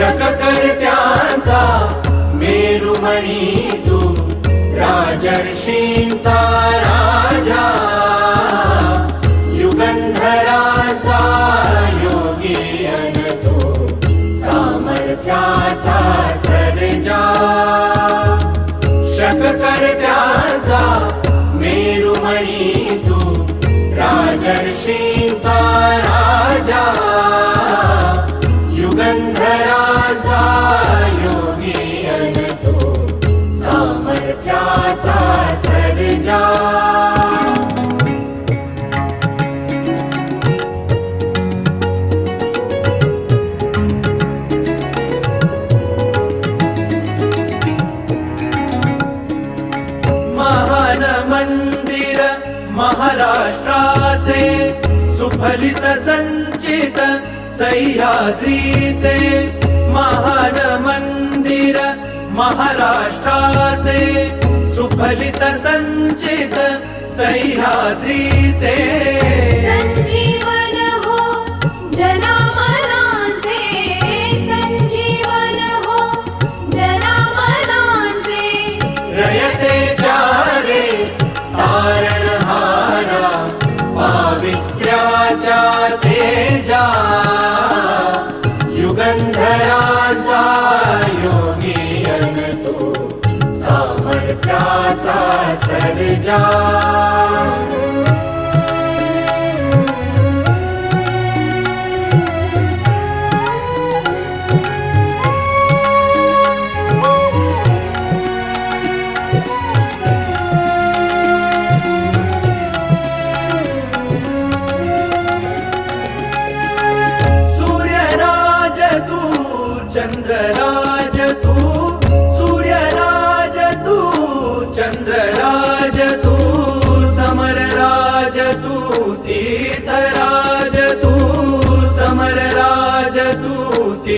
शककर्त्यांचा मेरुमणी तू राजर्षींचा राजा. युगंधराचा योगी अनतो सामर्थ्याचा सर्जा. शक करत्यांचा मेरुमणी तू राजर्षींचा राजा मंदिर महाराष्ट्राचे सुफलित संचित सह्याद्रीचे महान मंदिर महाराष्ट्राचे सुफलित संचित सह्याद्रीचे। संजीवन हो संजीवन हो सामर्थ्याचा सर्जा सूर्यराज तू तू। न्द्र राजतु समर राजतु तीर्थराज